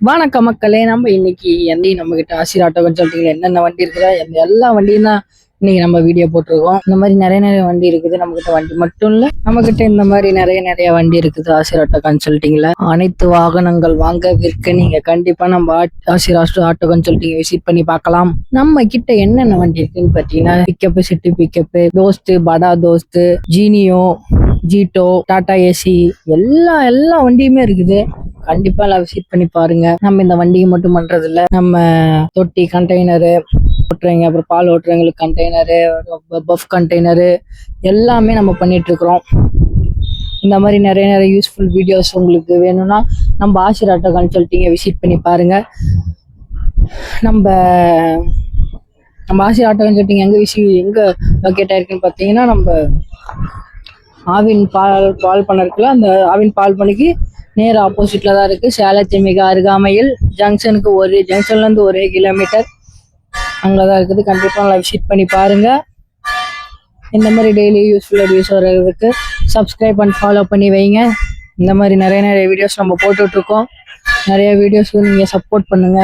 வணக்க மக்களே நம்ம இன்னைக்கு எந்த நம்ம கிட்ட ஆசிரியர் ஆட்டோ கன்சல்டிங்ல என்னென்ன வண்டி இருக்குதா எந்த எல்லா வண்டியும் தான் இன்னைக்கு நம்ம வீடியோ போட்டிருக்கோம். இந்த மாதிரி நிறைய நிறைய வண்டி இருக்குது. நம்ம கிட்ட வண்டி மட்டும் இல்ல நம்ம கிட்ட இந்த மாதிரி நிறைய நிறைய வண்டி இருக்குது. ஆசிரியர் ஆட்டோ கன்சல்டிங்ல அனைத்து வாகனங்கள் வாங்க விற்க நீங்க கண்டிப்பா நம்ம auto- auto auto consulting visit பண்ணி பார்க்கலாம். நம்ம கிட்ட என்னென்ன வண்டி இருக்குன்னு பாத்தீங்கன்னா pickup city pickup Dost Bada Dost Genio Jeeto Tata AC எல்லா எல்லா வண்டியுமே இருக்குது. கண்டிப்பா எல்லாம் விசிட் பண்ணி பாருங்க. நம்ம இந்த வண்டியை மட்டும் பண்றது இல்ல நம்ம தொட்டி கண்டெய்னரு ஓட்டுறவங்க அப்புறம் பால் ஓட்டுறவங்களுக்கு கண்டெய்னரு பஃப் கண்டெய்னரு எல்லாமே நம்ம பண்ணிட்டு இருக்கிறோம். இந்த மாதிரி நிறைய நிறைய யூஸ்ஃபுல் வீடியோஸ் உங்களுக்கு வேணும்னா நம்ம ஆசிரியர் ஆட்டோ கன்சல்ட்டிங்கை விசிட் பண்ணி பாருங்க. நம்ம நம்ம ஆசிரியர் ஆட்டோ கன்சல்ட்டிங் எங்க விசி எங்க லொக்கேட் ஆயிருக்குன்னு பார்த்தீங்கன்னா நம்ம ஆவின் பால் பால் பண்ண இருக்குல்ல அந்த ஆவின் பால் பண்ணிக்கு நேர் ஆப்போசிட்ல தான் இருக்கு. சேலத்தை மிக அருகாமையில் ஜங்ஷனுக்கு ஒரு ஜங்ஷன்ல இருந்து ஒரே கிலோமீட்டர் அங்கதான் இருக்குது. கண்டிப்பா நல்லா விசிட் பண்ணி பாருங்க. இந்த மாதிரி டெய்லி யூஸ்ஃபுல் வீடியோஸ் வர்றதுக்கு சப்ஸ்கிரைப் அண்ட் ஃபாலோ பண்ணி வைங்க. இந்த மாதிரி நிறைய நிறைய வீடியோஸ் நம்ம போட்டுட்ருக்கோம். நிறைய வீடியோஸ்க்கு நீங்க சப்போர்ட் பண்ணுங்க.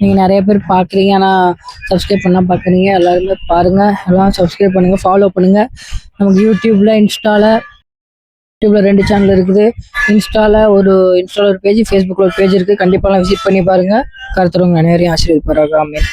நீங்க நிறைய பேர் பாக்குறீங்க ஆனா சப்ஸ்கிரைப் பண்ணா பாக்குறீங்க எல்லாருமே பாருங்க. எல்லாம் சப்ஸ்கிரைப் பண்ணுங்க ஃபாலோ பண்ணுங்க. நமக்கு யூடியூப்ல இன்ஸ்டால யூடியூப்ல ரெண்டு சேனல் இருக்குது. இன்ஸ்டால ஒரு இன்ஸ்டால ஒரு பேஜ் ஃபேஸ்புக்ல ஒரு பேஜ் இருக்கு. கண்டிப்பா விசிட் பண்ணி பாருங்க. கருத்துறவங்க நிறைய ஆசிரியர் ஆமீன்.